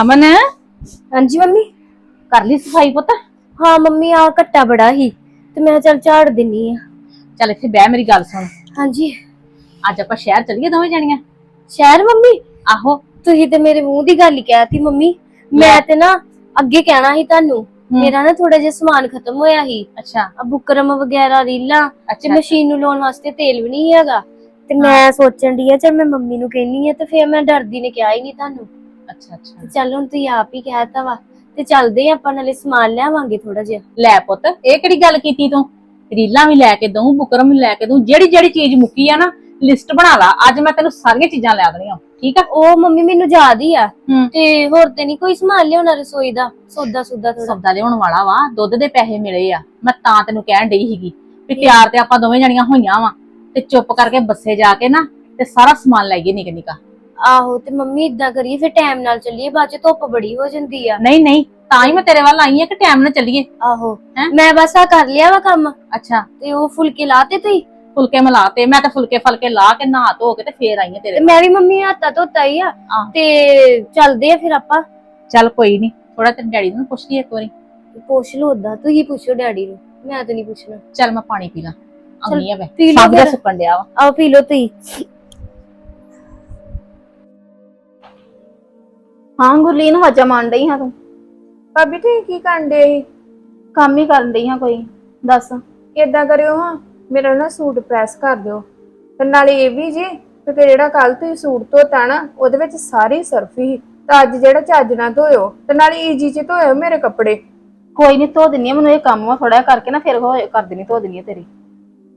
ਅਮਨ? ਹਾਂਜੀ ਮੰਮੀ। ਕਰ ਲਈ ਸਫ਼ਾਈ ਪੁੱਤ? ਹਾਂ ਮੰਮੀ ਆ ਘੱਟਾ ਬੜਾ ਹੀ ਤੇ ਮੈਂ ਚੱਲ ਝਾੜ ਦਿੰਨੀ ਆ। ਚੱਲ ਇੱਥੇ ਬਹਿ ਮੇਰੀ ਗੱਲ ਸੁਣ। ਹਾਂਜੀ। ਅੱਜ ਆਪਾਂ ਸ਼ਹਿਰ ਚੱਲੀਏ ਦੋਵੇਂ ਜਾਣੀਆਂ? ਸ਼ਹਿਰ ਮੰਮੀ? ਆਹੋ। ਤੁਸੀਂ ਤੇ ਮੇਰੇ ਮੂੰਹ ਦੀ ਗੱਲ ਹੀ ਕਹਿਤੀ ਮੰਮੀ। ਮੈਂ ਤੇ ਨਾ ਅੱਗੇ ਕਹਿਣਾ ਸੀ ਤੁਹਾਨੂੰ ਮੇਰਾ ਨਾ ਥੋੜਾ ਜਿਹਾ ਸਮਾਨ ਖਤਮ ਹੋਇਆ ਸੀ। ਅੱਛਾ। ਆ ਬੁਕਰਮ ਵਗੈਰਾ ਰੀਲਾਂ ਤੇ ਮਸ਼ੀਨ ਨੂੰ ਲਾਉਣ ਵਾਸਤੇ ਤੇਲ ਵੀ ਨਹੀਂ ਹੈਗਾ। ਤੇ ਮੈਂ ਸੋਚਣ ਦੀ ਆ ਚਲ ਮੈਂ ਮੰਮੀ ਨੂੰ ਕਹਿਨੀ ਆ ਤੇ ਫੇਰ ਮੈਂ ਡਰਦੀ ਨੇ ਕਿਹਾ ਹੀ ਨਹੀਂ ਤੁਹਾਨੂੰ। ਅੱਛਾ ਅੱਛਾ। ਤੇ ਚੱਲ ਹੁਣ ਤੁਸੀਂ ਆਪ ਹੀ ਕਹਿਤਾ ਵਾ ਤੇ ਚੱਲਦੇ ਆ ਆਪਾਂ ਨਾਲੇ ਸਮਾਨ ਲਿਆਵਾਂਗੇ ਥੋੜਾ ਜਿਹਾ। ਲੈ ਪੁੱਤ ਇਹ ਕਿਹੜੀ ਗੱਲ ਕੀਤੀ ਤੂੰ? ਰੀਲਾਂ ਵੀ ਲੈ ਕੇ ਦਊਂ ਬੁਕਰਮ ਵੀ ਲੈ ਕੇ ਦਊਂ ਜਿਹੜੀ ਜਿਹੜੀ ਚੀਜ਼ ਮੁੱਕੀ ਆ ਨਾ ਲਿਸਟ ਬਣਾ ਲਾ ਅੱਜ ਮੈਂ ਤੈਨੂੰ ਸਾਰੀਆਂ ਚੀਜ਼ਾਂ ਲੈ ਦੇਣੀਆਂ ਠੀਕ ਆ? ਉਹ ਮੰਮੀ ਮੈਨੂੰ ਯਾਦ ਹੀ ਆ ਹੂੰ। ਤੇ ਹੋਰ ਤੇ ਨਹੀਂ ਕੋਈ ਸਮਾਨ ਲਿਆਉਣਾ ਰਸੋਈ ਦਾ ਸੌਦਾ ਸੁਦਾ ਥੋੜਾ ਸੌਦਾ ਲਿਆਉਣ ਵਾਲਾ ਵਾ ਦੁੱਧ ਦੇ ਪੈਸੇ ਮਿਲੇ ਆ ਮੈਂ ਤਾਂ ਤੈਨੂੰ ਕਹਿਣ ਡਈ ਸੀਗੀ ਵੀ ਤਿਆਰ ਤੇ ਆਪਾਂ ਦੋਵੇਂ ਜਣੀਆਂ ਹੋਈਆਂ ਵਾ ਤੇ ਚੁੱਪ ਕਰਕੇ ਬੱਸੇ ਜਾ ਕੇ ਨਾ ਤੇ ਸਾਰਾ ਸਮਾਨ ਲੈ ਗਏ ਨਿੱਕਾ ਨਿੱਕਾ ਆਹੋ ਤੇ ਮੰਮੀ ਇਦਾਂ ਕਰੀਏ ਫਿਰ ਟਾਈਮ ਨਾਲ ਚੱਲੀਏ ਬਾਅਦ ਚ ਧੁੱਪ ਬੜੀ ਹੋ ਜਾਂਦੀ ਆ। ਨਹੀਂ ਨਹੀਂ ਤਾਂ ਹੀ ਮੈਂ ਤੇਰੇ ਵੱਲ ਆਈ ਆ ਕਿ ਟਾਈਮ ਨਾਲ ਚੱਲੀਏ। ਆਹੋ ਹੈਂ? ਮੈਂ ਬਸ ਆ ਕਰ ਲਿਆ ਵਾ ਕੰਮ। ਅੱਛਾ। ਤੇ ਉਹ ਫੁਲਕੇ ਲਾਤੇ ਤੁਸੀਂ? ਫੁਲਕੇ ਮਿਲਾ ਤੇ ਮੈਂ ਤਾਂ ਫੁਲਕੇ ਫਲਕੇ ਲਾ ਕੇ ਨਹਾ ਧੋ ਕੇ ਤੇ ਫੇਰ ਆਈ ਆ ਤੇਰੇ ਤੇ ਮੈਂ ਵੀ ਮੰਮੀ ਹੱਥਾਂ ਧੋਤਾ ਹੀ ਆ ਆਹ। ਤੇ ਚੱਲਦੇ ਆ ਫਿਰ ਆਪਾਂ। ਚੱਲ ਕੋਈ ਨਹੀਂ ਥੋੜਾ ਤੇਰੇ ਡੈਡੀ ਨੂੰ ਪੁੱਛ ਲਈ ਇੱਕ ਵਾਰੀ। ਪੁੱਛ ਲਓ ਓਦਾਂ ਤੁਸੀਂ ਪੁੱਛੋ ਡੈਡੀ ਨੂੰ ਮੈਂ ਤਾਂ ਨਹੀਂ ਪੁੱਛਣਾ। ਚੱਲ ਮੈਂ ਪਾਣੀ ਪੀ ਲਾਂ। ਆਉਣੀ ਆ ਮੈਂ। ਪੀ ਲਓ ਸਭ ਦਾ ਫਿਰ। ਸੁੱਕਣ ਡਿਆ ਵਾ। ਆਓ ਪੀ ਲਓ ਤੁਸੀਂ। ਹਾਂ ਗੁਰਲੀਨ ਵਾਜਾ ਮਾਰਨ ਡਈ ਹਾਂ ਤੂੰ। ਭਾਬੀ ਤੁਸੀਂ ਕੀ ਕਰਨ ਦੇ ਕੰਮ ਹੀ ਕਰਨ ਡਈ ਹਾਂ ਕੋਈ ਦੱਸ। ਇਦਾਂ ਕਰਿਓ ਹਾਂ? ਮੇਰਾ ਨਾ ਸੂਟ ਪ੍ਰੈਸ ਕਰ ਦਿਓ। ਤੇ ਨਾਲੇ ਇਹ ਵੀ ਜੀ ਕਿ ਜਿਹੜਾ ਕੱਲ ਤੁਸੀਂ ਸੂਟ ਧੋਤਾ ਨਾ ਉਹਦੇ ਵਿੱਚ ਸਾਰੀ ਸਰਫ ਹੀ। ਤਾਂ ਅੱਜ ਜਿਹੜਾ ਚੱਜ ਨਾਲ ਧੋਇਓ ਤੇ ਨਾਲੇ ਈਜੀ ਚ ਧੋਇਓ ਮੇਰੇ ਕੱਪੜੇ। ਕੋਈ ਨਹੀਂ ਧੋ ਦਿੰਨੀ ਆ ਮੈਨੂੰ ਇਹ ਕੰਮ ਵਾ ਥੋੜਾ ਕਰਕੇ ਨਾ ਫਿਰ ਹੋ ਕਰ ਦੇਣੀ ਧੋ ਦਿੰਨੀ ਆ ਤੇਰੀ।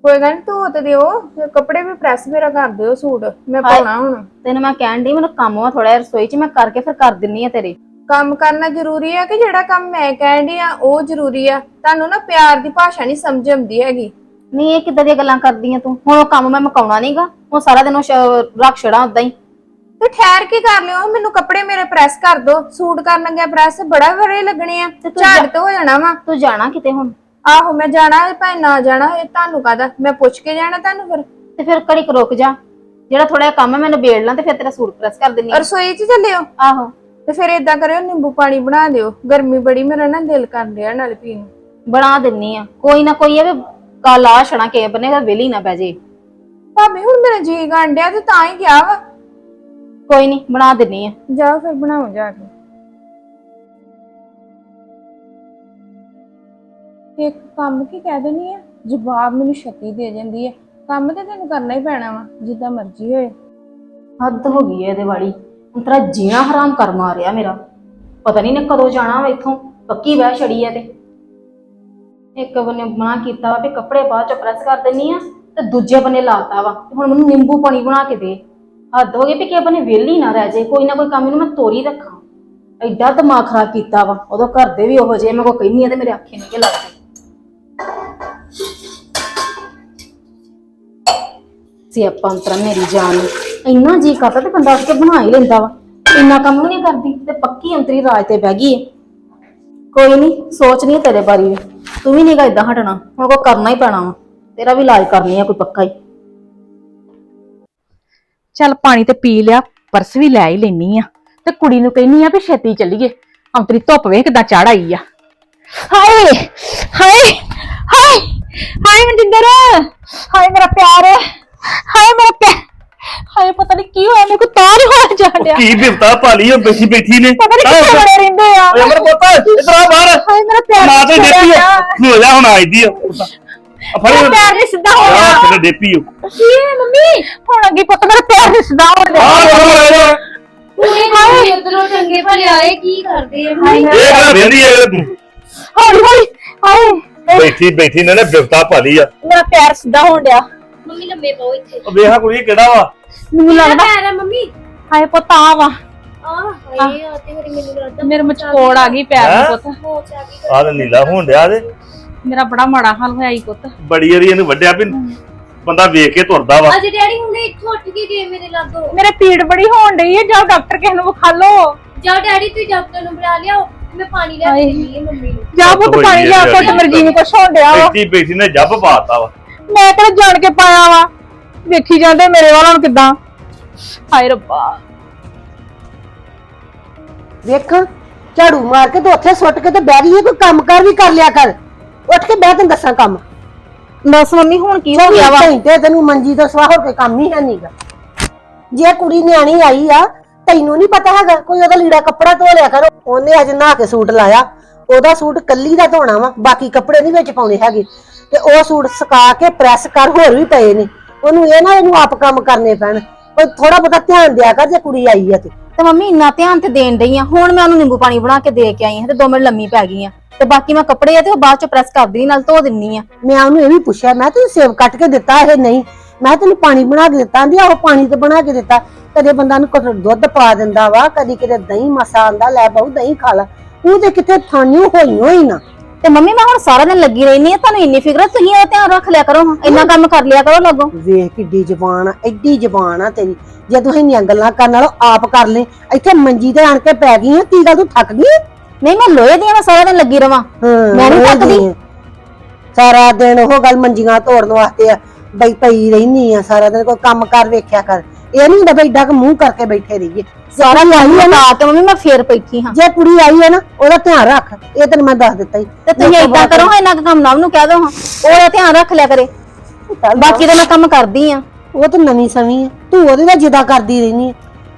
ਕੋਈ ਗੱਲ ਨੀ ਧੋ ਤੇ ਦਿਓ ਤੇ ਕੱਪੜੇ ਵੀ ਪ੍ਰੈਸ ਮੇਰਾ ਕਰ ਦਿਓ ਸੂਟ ਮੈਂ ਪਾਉਣਾ ਹੁਣ। ਤੈਨੂੰ ਮੈਂ ਕਹਿਣ ਡਈ ਮੈਨੂੰ ਕੰਮ ਵਾ ਥੋੜਾ ਰਸੋਈ 'ਚ ਮੈਂ ਕਰਕੇ ਫਿਰ ਕਰ ਦਿੰਨੀ ਆ ਤੇਰੇ। ਕੰਮ ਕਰਨਾ ਜ਼ਰੂਰੀ ਆ ਕਿ ਜਿਹੜਾ ਕੰਮ ਮੈਂ ਕਹਿਣ ਡਈ ਆ ਉਹ ਜ਼ਰੂਰੀ ਆ? ਤੁਹਾਨੂੰ ਨਾ ਪਿਆਰ ਦੀ ਭਾਸ਼ਾ ਨਹੀਂ ਸਮਝ ਆਉਂਦੀ ਹੈਗੀ। ਨਹੀਂ ਇਹ ਕਿੱਦਾਂ ਦੀਆਂ ਗੱਲਾਂ ਕਰਦੀ ਆ ਤੂੰ? ਹੁਣ ਉਹ ਕੰਮ ਮੈਂ ਮੁਕਾਉਣਾ ਨਹੀਂਗਾ ਹੁਣ ਸਾਰਾ ਦਿਨ ਉਹ ਸ਼- ਰੱਖ ਛੜਾ ਉਦਾਂ ਹੀ। ਤੇ ਠਹਿਰ ਕੇ ਕਰ ਲਿਓ ਮੈਨੂੰ ਕੱਪੜੇ ਮੇਰੇ ਪ੍ਰੈਸ ਕਰ ਦਿਓ ਸੂਟ ਕਰਨ ਲੱਗਿਆ ਪ੍ਰੈਸ ਬੜਾ ਬੜੇ ਲੱਗਣੇ ਆ ਝਾੜ ਤੇ ਹੋ ਜਾਣਾ ਵਾ। ਤੂੰ ਜਾਣਾ ਕਿਤੇ ਹੁਣ? ਆਹੋ ਮੈਂ ਜਾਣਾ ਹੈ ਭਾਵੇਂ ਨਾ ਜਾਣਾ ਇਹ ਤੁਹਾਨੂੰ ਕਾਹਦਾ? ਮੈਂ ਪੁੱਛ ਕੇ ਜਾਣਾ ਤੁਹਾਨੂੰ ਫਿਰ? ਤੇ ਫਿਰ ਘੜੀ ਕੁ ਰੁਕ ਜਾ। ਜਿਹੜਾ ਥੋੜਾ ਜਿਹਾ ਕੰਮ ਹੈ ਮੈਨੂੰ ਬੇੜ ਲਾਂ ਤੇ ਫਿਰ ਤੇਰਾ ਸੂਟ ਪ੍ਰੈਸ ਕਰ ਦਿੰਨੀ ਆ। ਰਸੋਈ 'ਚ ਚੱਲਿਓ ਆਹੋ। ਤੇ ਫਿਰ ਇਦਾਂ ਕਰਿਓ ਨਿੰਬੂ ਪਾਣੀ ਬਣਾ ਦਿਓ। ਗਰਮੀ ਬੜੀ ਮੇਰਾ ਨਾ ਦਿਲ ਕਰ ਰਿਹਾ ਨਾਲ ਪੀਣ ਨੂੰ। ਬਣਾ ਦਿੰਨੀ ਆ। ਕੋਈ ਨਾ ਕੋਈ ਇਹ ਕੱਲ ਆ ਛਣਾ ਕੇ ਬਨੇਗਾ ਵੇਲੀ ਨਾ ਪੈ ਜੇ। ਭਾਬੀ ਹੁਣ ਮੇਰਾ ਜੀ ਗਾਂਡਿਆ ਤੇ ਤਾਂ ਹੀ ਗਿਆ ਵਾ। ਕੋਈ ਨਹੀਂ ਬਣਾ ਦਿੰਨੀ ਆ। ਜਾਓ ਫਿਰ ਬਣਾਓ ਜਾ ਕੇ। ਇੱਕ ਕੰਮ ਕੀ ਕਹਿ ਦੇਣੀ ਆ? ਜਵਾਬ ਮੈਨੂੰ ਛੱਤੀ ਦੇ ਜਾਂਦੀ ਹੈ ਕੰਮ ਤੇ ਤੈਨੂੰ ਕਰਨਾ ਹੀ ਪੈਣਾ ਵਾ, ਜਿੱਦਾਂ ਮਰਜ਼ੀ ਹੋਏ। ਹੱਦ ਹੋ ਗਈ ਹੈ ਇਹਦੇ ਵਾਲੀ। ਹੁਣ ਤੇਰਾ ਜੀਣਾ ਹਰਾਮ ਕਰ ਮਾਰਿਆ ਮੇਰਾ। ਪਤਾ ਨਹੀਂ ਨੇ ਕਦੋਂ ਜਾਣਾ ਵਾ ਇੱਥੋਂ। ਪੱਕੀ ਵਹਿ ਛੜੀ ਐ ਤੇ। ਇੱਕ ਬੰਨੇ ਮਨਾ ਕੀਤਾ ਵਾ ਵੀ ਕੱਪੜੇ ਬਾਅਦ ਚ ਪ੍ਰੈਸ ਕਰ ਦਿੰਨੀ ਆ, ਤੇ ਦੂਜੇ ਬੰਨੇ ਲਾਤਾ ਵਾ। ਤੇ ਹੁਣ ਮੈਨੂੰ ਨਿੰਬੂ ਪਾਣੀ ਬਣਾ ਕੇ ਦੇ। ਹੱਦ ਹੋ ਗਈ ਵੀ ਕਿਸੇ ਬੰਨੇ ਵਿਹਲੀ ਨਾ ਰਹਿ ਜੇ ਕੋਈ ਨਾ ਕੋਈ ਕੰਮ ਇਹਨੂੰ ਮੈਂ ਤੋਰੀ ਰੱਖਾਂ। ਐਡਾ ਦਿਮਾਗ ਖਰਾਬ ਕੀਤਾ ਵਾ। ਉਦੋਂ ਘਰ ਦੇ ਵੀ ਉਹੋ ਜਿਹੇ, ਮੈਂ ਕੋ ਕਹਿੰਨੀ ਆ ਤੇ ਮੇਰੇ ਅੱਖੇ ਨਹੀਂ ਲੱਗਦੇ ਸਿਆਪਾ ਅੰਤਰਾ ਮੇਰੀ ਜਾਨ ਨੂੰ। ਇੰਨਾ ਜੀ ਕਰਦਾ ਤੇ ਬੰਦਾ ਉੱਠ ਕੇ ਬਣਾ ਹੀ ਲੈਂਦਾ ਵਾ। ਇੰਨਾ ਕੰਮ ਵੀ ਨਹੀਂ ਕਰਦੀ ਤੇ ਪੱਕੀ ਅੰਤਰੀ ਰਾਜ ਤੇ ਬਹਿ ਗਈ ਏ। ਕੋਈ ਨਹੀਂ ਸੋਚਣੀ ਤੇਰੇ ਬਾਰੇ ਵੀ। ਤੂੰ ਵੀ ਨਹੀਂਗਾ ਇਦਾਂ ਹਟਣਾ, ਹੁਣ ਕੋ ਕਰਨਾ ਹੀ ਪੈਣਾ ਵਾ। ਤੇਰਾ ਵੀ ਇਲਾਜ ਕਰਨੀ ਆ, ਕੋਈ ਪੱਕਾ ਹੀ। ਚੱਲ ਪਾਣੀ ਤੇ ਪੀ ਲਿਆ, ਪਰਸ ਵੀ ਲੈ ਹੀ ਲੈਣੀ ਆ। ਤੇ ਕੁੜੀ ਨੂੰ ਕਹਿਨੀ ਆ ਵੀ ਛੇਤੀ ਚੱਲੀਏ। ਅੰਤਰੀ ਧੁੱਪ ਵੇਖ ਕਿਦਾਂ ਚੜ ਆਈ ਆ। ਹਾਏ ਹਾਏ ਹਾਏ ਹਾਏ ਮਨਜਿੰਦਰ, ਹਾਏ ਮੇਰਾ ਪਿਆਰ। ਹਾਏ ਮੇਰਾ ਪਿਆਰ ਹਾਏ ਪਤਾ ਨਹੀਂ ਕੀ ਹੋਇਆ ਮੇਰੇ ਕੋ ਤਾਂ ਨਹੀਂ ਹੋਇਆ ਜਾਣ ਡਿਆ। ਕੀ ਬਿਪਤਾ ਭਾਲੀ ਉਹ ਬੈਠੀ ਬੈਠੀ ਨੇ। ਪਤਾ ਨਹੀਂ ਕਿੱਥੇ ਬੜੇ ਰਹਿੰਦੇ ਆ। ਓਏ ਅਮਰ ਪੁੱਤ ਇਧਰ ਆ ਬਾਹਰ। ਹਾਏ ਮੇਰਾ ਪਿਆਰ ਮਾਂ ਤੇ ਕਿੱਥੇ ਡੇਪੀ ਗਿਆ? ਹੋ ਜਾ ਹੁਣ ਆਈਦੀ ਆ? ਆ ਫੜ ਮੇਰਾ ਪਿਆਰ ਨਹੀਂ ਸਿੱਧਾ ਹੋ ਆ ਰਿਹਾ ਤੇ ਡੇਪੀ ਹੋ ਕੀ ਹੈ ਮੰਮੀ? ਹੁਣ ਅੱਗੇ ਪੁੱਤ ਮੇਰਾ ਪਿਆਰ ਨਹੀਂ ਸਿੱਧਾ ਹੋ ਆ ਰਿਹਾ ਪੂਰੇ ਉਧਰੋਂ ਚੰਗੇ ਭਲੇ ਆਏ ਕੀ ਕਰਦੇ ਆ ਇਹ ਗੱਲ ਵੇਂਦੀ ਹੈ ਹੌਲੀ ਹੌਲੀ ਹਾਏ। ਬੈਠੀ ਬੈਠੀ ਨੇ ਨਾ ਬਿਪਤਾ ਭਾਲੀ ਆ। ਮੇਰਾ ਪਿਆਰ ਸਿੱਧਾ ਹੋਣ ਡਿਆ। ਮੰਮੀ ਲੰਮੇ ਪਾਓ ਇੱਥੇ। ਉਹ ਵੇਖਾ ਕੁੜੀ ਕਿਹੜਾ ਵਾ? ਮੈਨੂੰ ਲੱਗਦਾ ਮੰਮੀ? ਹਾਏ ਪੁੱਤ ਆ ਵਾ। ਆਹ ਹਾਏ ਆ। ਤੇ ਮੇਰੀ ਮੈਨੂੰ ਲੱਗਦਾ ਮੇਰੇ ਮਚਕੋੜ ਆ ਗਈ ਪੈਰ ਹੈਂ? ਨੂੰ ਪੁੱਤ ਮੋਚ ਆ ਗਈ ਤੇ ਨੀਲਾ ਹੋਣ ਡਿਆ ਤੇ। ਮੇਰਾ ਬੜਾ ਮਾੜਾ ਹਾਲ ਹੋਇਆ ਈ ਪੁੱਤ। ਬੜੀ ਵਾਰੀ ਇਹਨੂੰ ਵੱਡਿਆ ਵੀ ਬੰਦਾ ਵੇਖ ਕੇ ਤੁਰਦਾ ਵਾ। ਅੱਜ ਡੈਡੀ ਹੁਣੇ ਇੱਥੋਂ ਉੱਠ ਕੇ ਗਏ ਮੇਰੇ ਲਾਗੋਂ। ਮੇਰੇ ਪੀੜ ਬੜੀ ਹੋਣ ਡਈ ਹੈ ਜਾਓ ਡਾਕਟਰ ਕਿਸੇ ਨੂੰ ਵਿਖਾ ਲਓ। ਜਾ ਡੈਡੀ ਤੁਸੀਂ ਡਾਕਟਰ ਨੂੰ ਬੁਲਾ ਲਿਆਓ। ਮੈਂ ਪਾਣੀ ਲੈ ਕੇ ਦਿੰਦੀ ਆ ਮੰਮੀ ਨੂੰ। ਜਾ ਪੁੱਤ ਹੋਈ ਪਾਣੀ ਹੈ ਲਿਆ ਡੈਡੀ ਪੁੱਤ ਮਰਜ਼ੀ ਨੂੰ ਕੁਛ ਹੋਣ ਡਿਆ ਵਾ। ਬੈਠੀ ਬੈਠੀ ਨੇ ਜੱਬ ਪਾਤਾ ਵਾ। ਮੈਂ ਕਿਹੜਾ ਜਾਣ ਕੇ ਪਾਇਆ ਵਾ? ਵੇਖੀ ਜਾਂਦੇ ਮੇਰੇ ਵੱਲ ਹੁਣ ਕਿਦਾਂ? ਹਾਏ ਰੱਬਾ। ਵੇਖਾਂ ਝਾੜੂ ਮਾਰ ਕੇ ਤੇ ਉੱਥੇ ਸੁੱਟ ਕੇ ਤੇ ਬਹਿ ਗਈ ਹੈ, ਕੋਈ ਕੰਮ ਕਰ ਵੀ ਕਰ ਲਿਆ ਕਰ। ਉੱਠ ਕੇ ਬਹਿ ਤੈਨੂੰ ਦੱਸਾਂ ਕੰਮ। ਬਸ ਮੰਮੀ ਹੁਣ ਕੀ ਹੋ ਗਿਆ ਵਾ? ਘੰਟੇ ਤੈਨੂੰ ਮੰਜੀ ਤੋਂ ਸਵਾ ਹੋ ਕੇ ਕੰਮ ਹੀ ਹੈ ਨਹੀਂਗਾ ਜੇ ਕੁੜੀ ਨਿਆਣੀ ਆਈ ਆ ਤੈਨੂੰ ਨਹੀਂ ਪਤਾ ਹੈਗਾ ਕੋਈ ਉਹਦਾ ਲੀੜਾ ਕੱਪੜਾ ਧੋ ਲਿਆ ਕਰੋ। ਉਹਨੇ ਅੱਜ ਨਹਾ ਕੇ ਸੂਟ ਲਾਇਆ ਉਹਦਾ ਸੂਟ ਕੱਲੀ ਦਾ ਧੋਣਾ ਵਾ ਬਾਕੀ ਕੱਪੜੇ ਨਹੀਂ ਵਿੱਚ ਪਾਉਣੇ ਹੈਗੇ। ਤੇ ਉਹ ਸੂਟ ਸੁਕਾ ਕੇ ਪ੍ਰੈਸ ਕਰ ਹੋਰ ਵੀ ਪਏ ਨੇ। ਉਹਨੂੰ ਇਹ ਨਾ ਇਹਨੂੰ ਆਪ ਕੰਮ ਕਰਨੇ ਪੈਣ। ਕੋਈ ਥੋੜਾ ਬਹੁਤਾ ਧਿਆਨ ਦਿਆ ਕਰ ਜੇ ਕੁੜੀ ਆਈ ਆ ਤੇ। ਤੇ ਮੰਮੀ ਇੰਨਾ ਧਿਆਨ ਤੇ ਦੇਣ ਡਈ ਆ। ਹੁਣ ਮੈਂ ਉਹਨੂੰ ਨਿੰਬੂ ਪਾਣੀ ਬਣਾ ਕੇ ਦੇ ਕੇ ਆਈ ਹਾਂ ਤੇ ਦੋ ਮਿੰਟ ਲੰਮੀ ਪੈ ਗਈ ਆ। ਤੇ ਬਾਕੀ ਮੈਂ ਕੱਪੜੇ ਆ ਤੇ ਉਹ ਬਾਅਦ ਚ ਪ੍ਰੈਸ ਕਰ ਦੇਣੀ ਨਾਲ ਧੋ ਦਿੰਨੀ ਆ। ਮੈਂ ਉਹਨੂੰ ਇਹ ਵੀ ਪੁੱਛਿਆ ਮੈਂ ਤੈਨੂੰ ਸੇਵ ਕੱਟ ਕੇ ਦਿੱਤਾ ਇਹ ਨਹੀਂ? ਮੈਂ ਤੈਨੂੰ ਪਾਣੀ ਬਣਾ ਕੇ ਦਿੱਤਾ ਆਂਦੀ ਉਹ ਪਾਣੀ ਤੇ ਬਣਾ ਕੇ ਦਿੱਤਾ। ਕਦੇ ਬੰਦਾ ਨੂੰ ਕੁਝ ਦੁੱਧ ਪਾ ਦਿੰਦਾ ਵਾ ਕਦੀ ਕਿਤੇ ਦਹੀਂ ਮਸਾ ਆਂਦਾ ਲੈ ਬਹੁ ਦਹੀਂ ਖਾ ਲਾ। ਉਹ ਤੇ ਕਿਤੇ ਥਾਨਿਓ ਹੋਈ ਹੋਈ ਨਾ। ਤੇ ਮੰਮੀ ਮੈਂ ਹੁਣ ਸਾਰਾ ਦਿਨ ਲੱਗੀ ਰਹਿਨੀ ਆ ਤੁਹਾਨੂੰ ਇੰਨੀ ਫਿਕਰ ਆ, ਤੁਸੀਂ ਉਹਦਾ ਧਿਆਨ ਰੱਖ ਲਿਆ ਕਰੋ ਹਾਂ। ਇੰਨਾ ਕੰਮ ਕਰ ਲਿਆ ਕਰੋ ਲੱਗੋ ਵੇਖ ਕਿੱਡੀ ਜ਼ਬਾਨ ਆ ਐਡੀ ਜ਼ਬਾਨ ਆ ਤੇਰੀ ਜੇ ਤੂੰ ਇੰਨੀਆਂ ਗੱਲਾਂ ਕਰਨ ਨਾਲੋਂ ਆਪ ਕਰ ਲੈ ਇੱਥੇ ਮੰਜੀ ਤੇ ਆਣ ਕੇ ਪੈ ਗਈ ਆ ਕੀ ਗੱਲ ਤੂੰ ਥੱਕ ਗਈ? ਨਹੀਂ ਮੈਂ ਲੋਹੇ ਦੀ ਆ, ਮੈਂ ਸਾਰਾ ਦਿਨ ਲੱਗੀ ਰਵਾਂ ਹਾਂ ਮੈਂ ਨੀ ਉਹ ਥੱਕਦੀ। ਸਾਰਾ ਦਿਨ ਉਹ ਗੱਲ ਮੰਜੀਆਂ ਤੋੜਨ ਵਾਸਤੇ ਆ ਬਈ ਪਈ ਰਹਿਨੀ ਆ ਸਾਰਾ ਦਿਨ ਕੋਈ ਕੰਮ ਕਰ ਵੇਖਿਆ ਕਰ ਇਹ ਨਹੀਂ ਹੁੰਦਾ ਬਈ ਏਡਾ ਕੁ ਮੂੰਹ ਕਰਕੇ ਬੈਠੇ ਰਹੀਏ। ਸਾਰਾ ਆਈ ਆ ਨਾ। ਕੇ ਮੰਮੀ ਮੈਂ ਫੇਰ ਬੈਠੀ ਹਾਂ। ਜੇ ਕੁੜੀ ਆਈ ਹੈ ਨਾ ਉਹਦਾ ਧਿਆਨ ਰੱਖ। ਇਹ ਤੈਨੂੰ ਮੈਂ ਦੱਸ ਦਿੱਤਾ ਹੀ। ਤੇ ਤੁਸੀਂ ਏਦਾਂ ਕਰੋ ਹਾਂ ਇੰਨਾ ਕੁ ਕੰਮ ਨਾ ਉਹਨੂੰ ਕਹਿ ਦੋ ਹਾਂ। ਉਹਦਾ ਧਿਆਨ ਰੱਖ ਲਿਆ ਕਰੇ। ਬਾਕੀ ਤਾਂ ਮੈਂ ਕੰਮ ਕਰਦੀ ਆ ਉਹ ਤਾਂ ਨਵੀਂ ਸਵੀ ਹੈ। ਤੂੰ ਉਹਦੇ ਨਾਲ ਜਿੱਦਾਂ ਕਰਦੀ ਰਹਿਨੀ ਹੈ।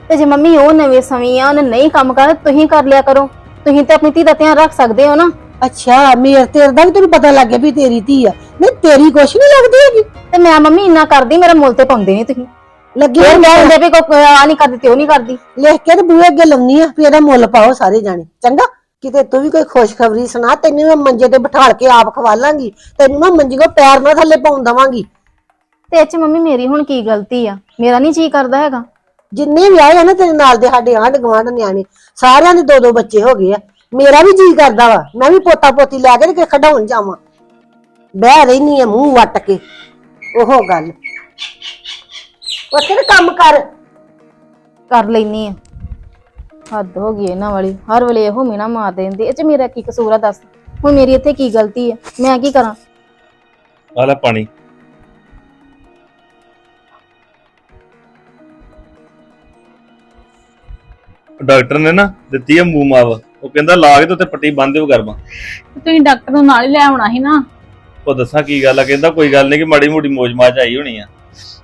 ਤੇ ਜੇ ਮੰਮੀ ਉਹ ਨਵੇਂ ਸਮੇਂ ਆ ਉਹਨੇ ਨਹੀਂ ਕੰਮ ਕਰਨਾ ਤੁਸੀਂ ਕਰ ਲਿਆ ਕਰੋ। ਤੁਸੀਂ ਤੇ ਆਪਣੀ ਧੀ ਦਾ ਧਿਆਨ ਰੱਖ ਸਕਦੇ ਹੋ ਨਾ। ਅੱਛਾ ਮੇਰ ਤੇਰੇ ਦਾ ਵੀ ਤੈਨੂੰ ਪਤਾ ਲੱਗ ਗਿਆ ਵੀ ਤੇਰੀ ਧੀ ਆ। ਨਹੀਂ ਤੇਰੀ ਕੁਛ ਨਹੀਂ ਲੱਗਦੀ ਹੈਗੀ। ਤੇ ਮੈਂ ਮੰਮੀ ਇੰਨਾ ਕਰਦੀ ਮੇਰਾ ਮੁੱਲ ਤੇ ਪਾਉਂਦੇ ਨਹੀਂ ਤੁਸੀਂ। ਲੱਗੇ ਫੇਰ ਹੁੰਦੇ ਕਹਿੰਦੇ ਵੀ ਕੋਈ ਆ ਨਹੀਂ ਕਰਦੀ ਤੇ ਉਹ ਨਹੀਂ ਕਰਦੀ। ਲਿਖ ਕੇ ਤੇ ਬੂਹੇ ਅੱਗੇ ਲਾਉਣੀ ਆ ਵੀ ਇਹਦਾ ਮੁੱਲ ਪਾਓ ਸਾਰੇ ਜਾਣੇ। ਚੰਗਾ? ਕਿਤੇ ਤੂੰ ਵੀ ਕੋਈ ਖੁਸ਼ਖਬਰੀ ਸੁਣਾ ਤੈਨੂੰ ਮੈਂ ਮੰਜੇ ਤੇ ਬਿਠਾਲ ਕੇ ਆਪ ਖਵਾ ਲਾਂਗੀ। ਤੈਨੂੰ ਮੈਂ ਮੰਜੀ ਕੋ ਪੈਰ ਨਾ ਥੱਲੇ ਪਾਉਣ ਦਵਾਂਗੀ। ਤੇ ਇਹ ਚ ਮੰਮੀ ਮੇਰੀ ਹੁਣ ਕੀ ਗਲਤੀ ਆ? ਮੇਰਾ ਨਹੀਂ ਜੀ ਕਰਦਾ ਹੈਗਾ। ਜਿੰਨੇ ਵੀ ਆਏ ਆ ਨਾ ਤੇਰੇ ਨਾਲ ਦੇ ਸਾਡੇ ਆਂਢ ਗੁਆਂਢ ਨਿਆਣੇ ਸਾਰਿਆਂ ਦੇ ਦੋ ਦੋ ਬੱਚੇ ਹੋ ਗਏ ਆ। ਮੇਰਾ ਵੀ ਜੀ ਕਰਦਾ ਵਾ ਮੈਂ ਵੀ ਪੋਤਾ ਪੋਤੀ ਲੈ ਕੇ ਤੇ ਖਡਾਉਣ ਜਾਵਾਂ। ਬਹਿ ਰਹਿਨੀ ਆ ਮੂੰਹ ਵੱਟ ਕੇ। ਉਹ ਗੱਲ। ਉੱਥੇ ਨਾ ਕੰਮ ਕਰ। ਕਰ ਲੈਨੀ ਆ। ਹੱਦ ਹੋ ਗਈ ਇਹਨਾਂ ਵਾਲੀ। ਹਰ ਵੇਲੇ ਇਹੋ ਮੀਨਾ ਮਾਰ ਦਿੰਦੇ। ਇਹ ਚ ਮੇਰਾ ਕੀ ਕਸੂਰ ਆ ਦੱਸ? ਹੁਣ ਮੇਰੀ ਇੱਥੇ ਕੀ ਗਲਤੀ ਆ? ਮੈਂ ਕੀ ਕਰਾਂ? ਆ ਲੈ ਪਾਣੀ। ਡਾਕਟਰ ਨੇ ਨਾ ਦਿੱਤੀ ਆ ਮੂੰਹ ਮਾਵ। ਉਹ ਕਹਿੰਦਾ ਲਾ ਕੇ ਤੇ ਉੱਤੇ ਪੱਟੀ ਬੰਨ ਦਿਓ ਗਰਮਾ ਤੁਸੀਂ ਡਾਕਟਰ ਨੂੰ ਨਾਲ ਹੀ ਲੈ ਆਉਣਾ ਸੀ ਨਾ। ਉਹ ਦੱਸਾਂ ਕੀ ਗੱਲ ਆ। ਕਹਿੰਦਾ ਕੋਈ ਗੱਲ ਨਹੀਂ ਕਿ ਮਾੜੀ ਮੋਟੀ ਮੋਜ ਮਾਜ ਆਈ ਹੋਣੀ ਆ।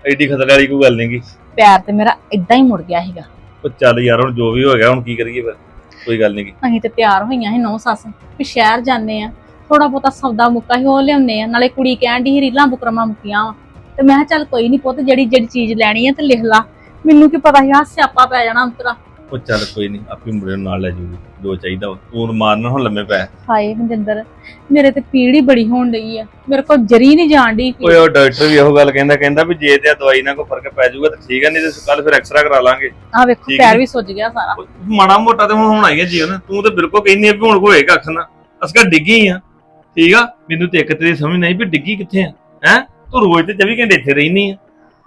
ਐਡੀ ਖਤਰੇ ਵਾਲੀ ਕੋਈ ਗੱਲ ਨਹੀਂਗੀ ਪੈਰ ਤੇ ਮੇਰਾ ਇਦਾਂ ਹੀ ਮੁੜ ਗਿਆ ਸੀਗਾ। ਉਹ ਚੱਲ ਯਾਰ ਹੁਣ ਜੋ ਵੀ ਹੋ ਗਿਆ ਹੁਣ ਕੀ ਕਰੀਏ ਫਿਰ? ਕੋਈ ਗੱਲ ਨਹੀਂਗੀ ਅਸੀਂ ਤੇ ਤਿਆਰ ਹੋਈਆਂ ਸੀ ਨੌ ਸੱਸ। ਵੀ ਸ਼ਹਿਰ ਜਾਂਦੇ ਆ ਥੋੜਾ ਬਹੁਤਾ ਸੌਦਾ ਮੁੱਕਾ ਹੀ ਉਹ ਲਿਆਉਂਦੇ ਆ। ਨਾਲੇ ਕੁੜੀ ਕਹਿਣ ਦੀ ਰੀਲਾਂ ਬੁਕਰਮਾਂ ਮੁੱਕੀਆਂ ਵਾ। ਤੇ ਮੈਂ ਕਿਹਾ ਚੱਲ ਕੋਈ ਨਹੀਂ ਪੁੱਤ ਜਿਹੜੀ ਜਿਹੜੀ ਚੀਜ਼ ਲੈਣੀ ਆ ਤੇ ਲਿਖ ਲਾ। ਮੈਨੂੰ ਕੀ ਪਤਾ ਸੀ ਆ ਸਿਆਪਾ ਪੈ ਜਾਣਾ ਅੰਤਰਾ। ਉਹ ਚੱਲ ਕੋਈ ਨਹੀਂ ਆਪੇ ਮੁੰਡੇ ਨੂੰ ਨਾਲ ਲੈ ਜੂਗੀ ਜੋ ਚਾਹੀਦਾ। ਤੂੰ ਮਾਰਨ ਹੁਣ ਲੰਮੇ ਪੈ। ਹਾਏ ਮਨਜਿੰਦਰ ਮੇਰੇ ਤੇ ਪੀੜ ਹੀ ਬੜੀ ਹੋਣ ਡਈ ਆ। ਮੇਰੇ ਕੋਲ ਜਰੀ ਨਹੀਂ ਜਾਣ ਡਈ ਓਏ ਉਹ ਡਾਕਟਰ ਵੀ ਇਹੋ ਗੱਲ ਕਹਿੰਦਾ ਕਹਿੰਦਾ ਵੀ ਜੇ ਤੇ ਆਹ ਦਵਾਈ ਨਾਲ ਕੋਈ ਫ਼ਰਕ ਪੈ ਜਾਊਗਾ ਤਾਂ ਠੀਕ ਹੈ ਨਹੀਂ ਤੇ ਕੱਲ ਫਿਰ ਐਕਸਰਾ ਕਰਾ ਲਾਂਗੇ। ਆ ਵੇਖੋ ਠੀਕ ਪੈਰ। ਵੀ ਸੁੱਜ ਗਿਆ ਸਾਰਾ। ਮਾੜਾ ਮੋਟਾ ਤੇ ਹੁਣ ਹੋਣਾ ਹੀ ਹੈ ਜੀਵਨ। ਤੂੰ ਤੇ ਬਿਲਕੁਲ ਕਹਿੰਦੀ ਆ ਵੀ ਹੁਣ ਹੋਏ ਕੱਖ ਨਾ ਅਸਕਾ ਡਿੱਗੀ ਆ। ਠੀਕ ਆ? ਮੈਨੂੰ ਤੇ ਇੱਕ ਤੇਰੀ ਸਮਝ ਨਹੀਂ ਵੀ ਡਿੱਗੀ ਕਿੱਥੇ ਆ। ਹੈ? ਤੂੰ ਰੋਜ਼ ਤੇ 24 ਘੰਟੇ ਇੱਥੇ ਰਹਿਨੀ ਆ।